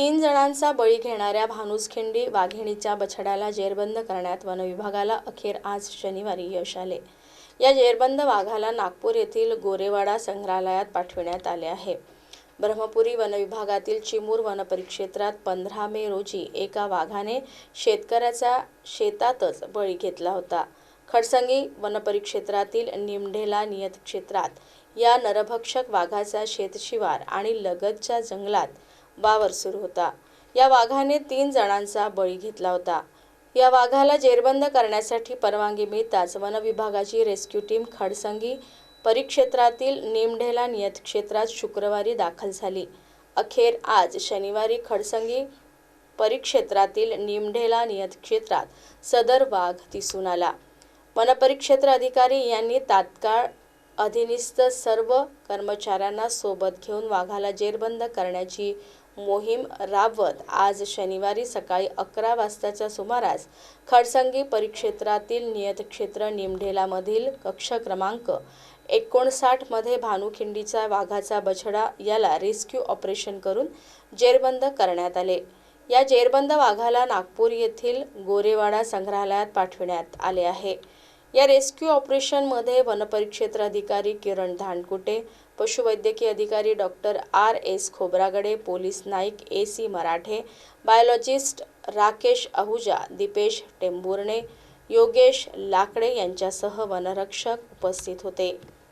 तीन जणांचा बळी घेणाऱ्या भानुसखिंडी वाघिणीच्या बछड्याला जेरबंद करण्यात वनविभागाला अखेर आज शनिवारी यश आले. या जेरबंद वाघाला नागपूर येथील गोरेवाडा संग्रहालयात पाठविण्यात आले आहे. ब्रह्मपुरी वनविभागातील चिमूर वनपरिक्षेत्रात पंधरा मे रोजी एका वाघाने शेतकऱ्याचा शेतातच बळी घेतला होता. खडसंगी वनपरिक्षेत्रातील निमढेला नियत क्षेत्रात या नरभक्षक वाघाचा शेतशिवार आणि लगतच्या जंगलात वावर सुरू होता. या वाघाने तीन जणांचा बळी घेतला होता. या वाघाला जेरबंद करण्यासाठी परवानगी मिळताच वनविभागाची रेस्क्यू टीम खडसंगी परिक्षेत्रातील निमढेला नियत क्षेत्रात शुक्रवारी दाखल झाली. अखेर आज शनिवारी खडसंगी परिक्षेत्रातील निमढेला नियत क्षेत्रात सदर वाघ दिसून आला. वनपरिक्षेत्र अधिकारी यांनी तात्काळ अधिनिस्त सर्व कर्मचाऱ्यांना सोबत घेऊन वाघाला जेरबंद करण्याची मोहीम राबवत आज शनिवारी सकाळी अकरा वाजताच्या सुमारास खडसंगी परिक्षेत्रातील नियतक्षेत्र निमढेलामधील कक्ष क्रमांक एकोणसाठमध्ये भानुखिंडीचा वाघाचा बछडा याला रेस्क्यू ऑपरेशन करून जेरबंद करण्यात आले. या जेरबंद वाघाला नागपूर येथील गोरेवाडा संग्रहालयात पाठविण्यात आले आहे. या रेस्क्यू ऑपरेशनमध्ये वनपरिक्षेत्र अधिकारी किरण धानकुटे पशुवैद्यकीय अधिकारी doctor R S Khobragade police Naik A C Marathe biologist Rakesh Ahuja Dipesh Tembhurne Yogesh Lakde यांच्यासह वनरक्षक उपस्थित होते.